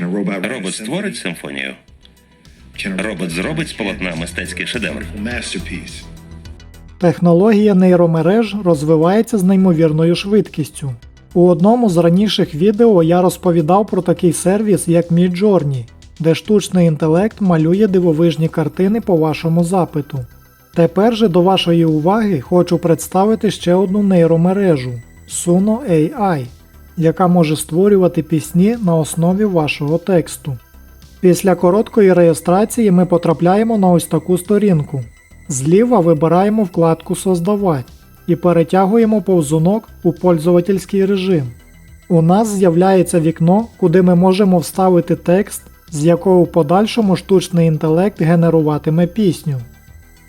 Робот створить симфонію. Робот зробить з полотна мистецький шедевр. Технологія нейромереж розвивається з неймовірною швидкістю. У одному з раніших відео я розповідав про такий сервіс, як Midjourney, де штучний інтелект малює дивовижні картини по вашому запиту. Тепер же до вашої уваги хочу представити ще одну нейромережу Suno AI, яка може створювати пісні на основі вашого тексту. Після короткої реєстрації ми потрапляємо на ось таку сторінку. Зліва вибираємо вкладку Создавать і перетягуємо повзунок у пользовательський режим. У нас з'являється вікно, куди ми можемо вставити текст, з якого в подальшому штучний інтелект генеруватиме пісню.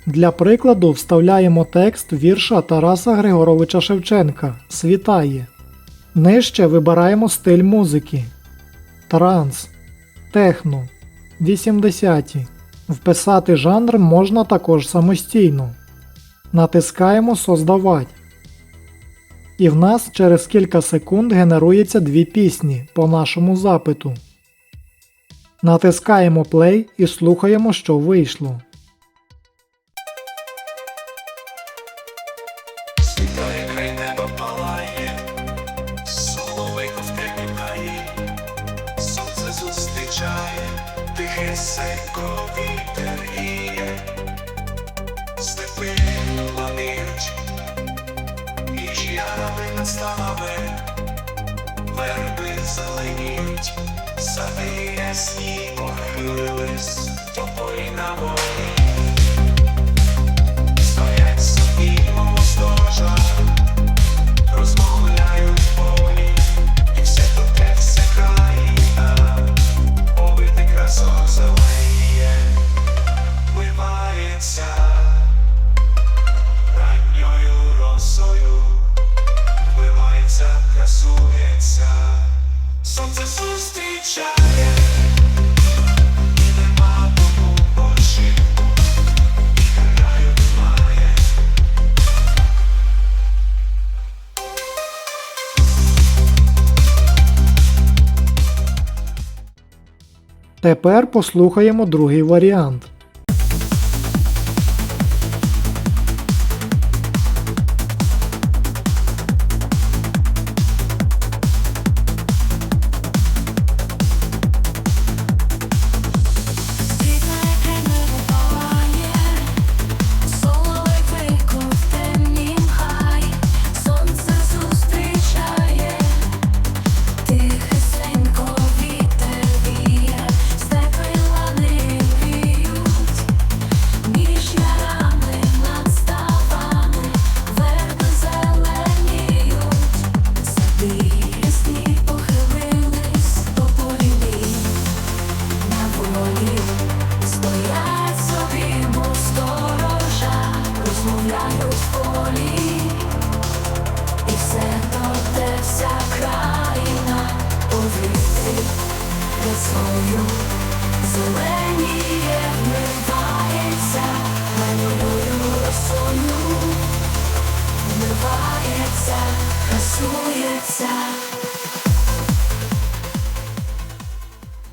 Для прикладу вставляємо текст вірша Тараса Григоровича Шевченка Світає. Нижче вибираємо стиль музики. Транс, техно, 80-ті. Вписати жанр можна також самостійно. Натискаємо Создавать. І в нас через кілька секунд генерується дві пісні по нашому запиту. Натискаємо Play і слухаємо, що вийшло. Над верби зеленіють, сади ясні похилились, тополі на волі. Стоять собі, мого Тепер послухаємо другий варіант.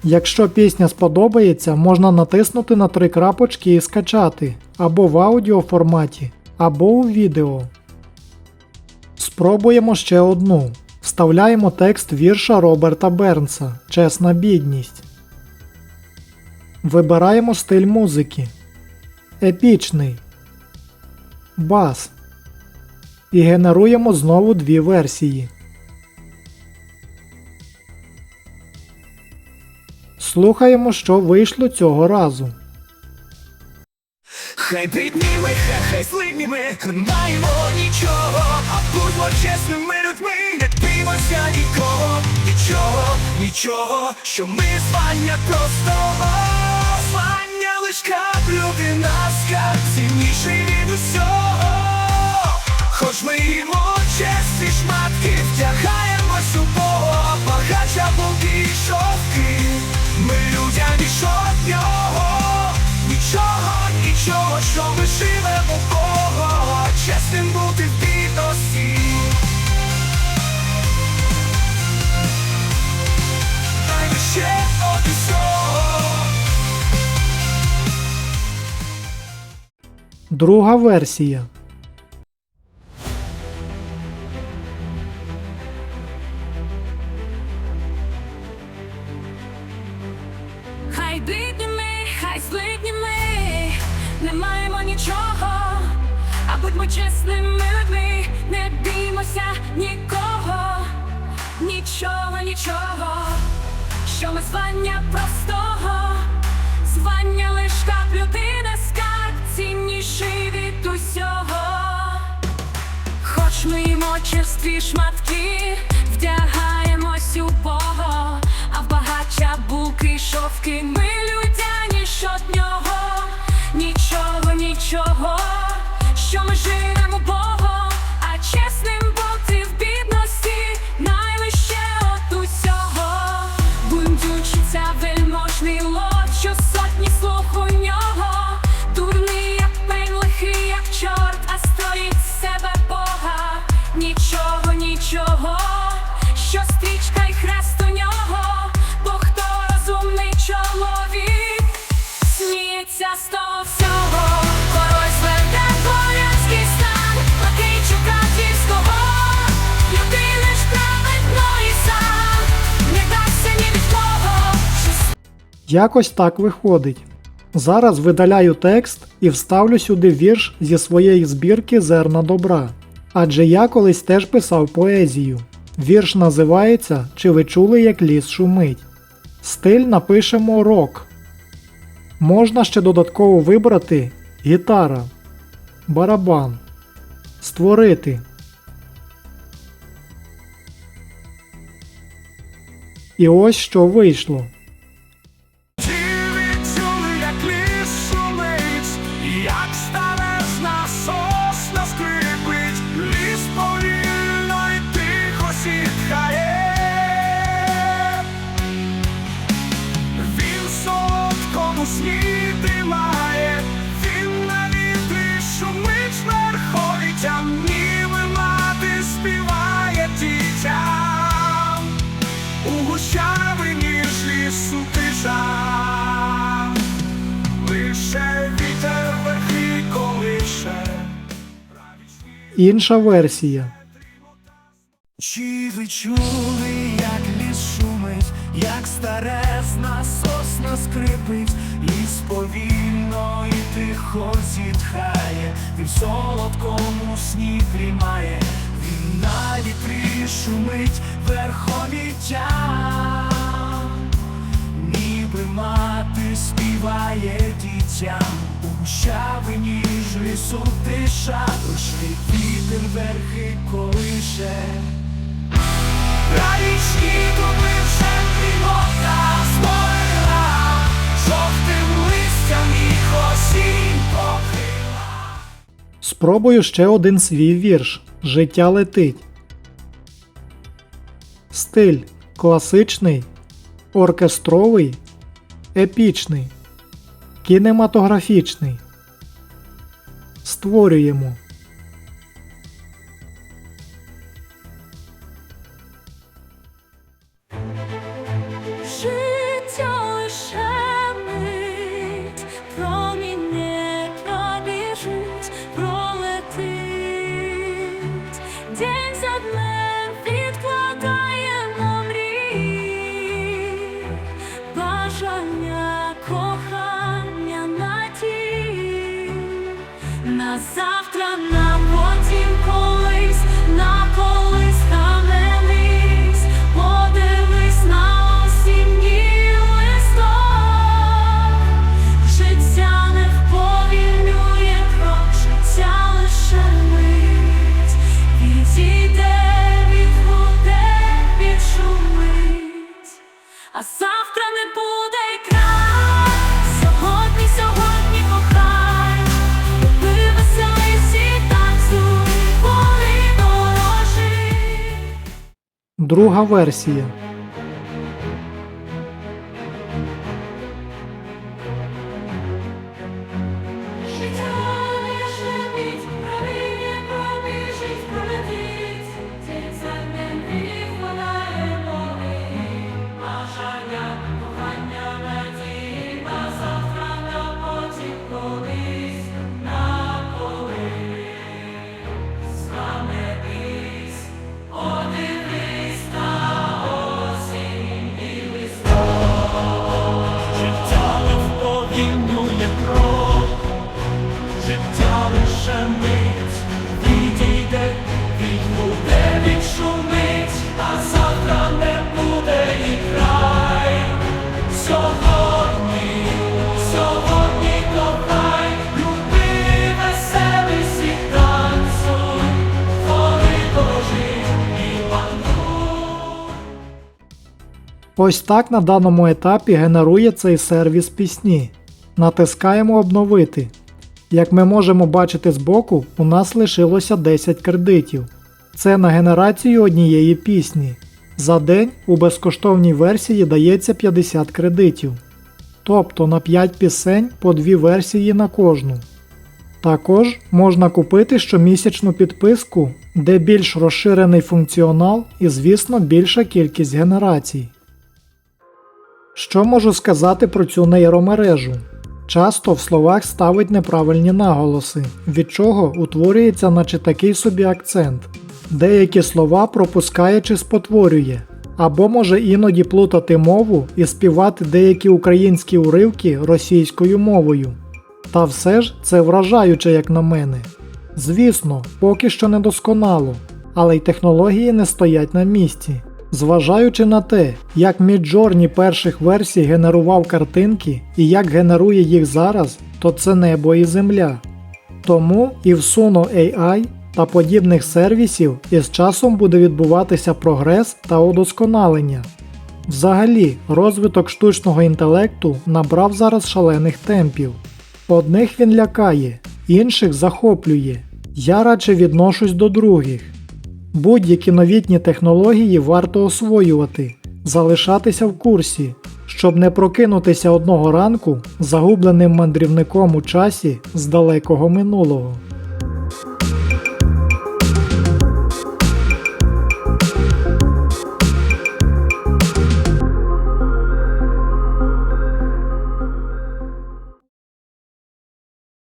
Якщо пісня сподобається, можна натиснути на три крапочки і скачати або в аудіоформаті, або у відео. Спробуємо ще одну. Вставляємо текст вірша Роберта Бернса Чесна бідність. Вибираємо стиль музики. Епічний. Бас. І генеруємо знову дві версії. Слухаємо, що вийшло цього разу. Хай бідніми, хай, не маємо нічого, а будьмо чесними людьми, не біймося нікого, нічого, нічого, що ми звання просто звання лиш каплюки на скарб, цінніший від усього. Хоч ми їмо чесні шматки, втягаємось у Бога, Друга версія. Хай бідні ми, хай злидні ми, не маємо нічого, а будьмо чесними людьми, не біймося нікого, нічого, нічого, що ми звання простого, звання лиш кап людини цінніший від усього. Хоч ми черстві шматки, вдягаємось у Бога, а в багача буки шовки ми людяні щоднього, нічого, нічого, що ми живемо Богом, Якось так виходить. Зараз видаляю текст і вставлю сюди вірш зі своєї збірки Зерна добра. Адже я колись теж писав поезію. Вірш називається Чи ви чули, як ліс шумить. Стиль напишемо рок. Можна ще додатково вибрати гітара, барабан, створити. І ось що вийшло. У гущавині ж лісу тиша, лише вітер верхи колише. Інша версія. Чи ви чули, як ліс шумить, як старезна сосна скрипить, ліс повільно і тихо зітхає, він в солодкому сні дрімає, він на вітрі шумить верховіття, ніби мати співає дітям, у щавині ж лісу тиша, лише вітер верхи колише. Радічні дуби вже дрімота спорила, жовтим листям їх осінь покрила. Спробую ще один свій вірш Життя летить. Стиль класичний, оркестровий, епічний, кінематографічний. Створюємо. На завтра, на потім колись, на колись Друга версія. Життя Ось так на даному етапі генерує цей сервіс пісні. Натискаємо обновити. Як ми можемо бачити збоку, у нас лишилося 10 кредитів. Це на генерацію однієї пісні. За день у безкоштовній версії дається 50 кредитів. Тобто на 5 пісень по 2 версії на кожну. Також можна купити щомісячну підписку, де більш розширений функціонал і, звісно, більша кількість генерацій. Що можу сказати про цю нейромережу? Часто в словах ставить неправильні наголоси, від чого утворюється наче такий собі акцент. Деякі слова пропускає чи спотворює, або може іноді плутати мову і співати деякі українські уривки російською мовою. Та все ж це вражаюче, як на мене. Звісно, поки що недосконало, але й технології не стоять на місці. Зважаючи на те, як Midjourney перших версій генерував картинки і як генерує їх зараз, то це небо і земля. Тому і в Suno AI та подібних сервісів із часом буде відбуватися прогрес та удосконалення. Взагалі, розвиток штучного інтелекту набрав зараз шалених темпів. Одних він лякає, інших захоплює. Я радше відношусь до других. Будь-які новітні технології варто освоювати, залишатися в курсі, щоб не прокинутися одного ранку загубленим мандрівником у часі з далекого минулого.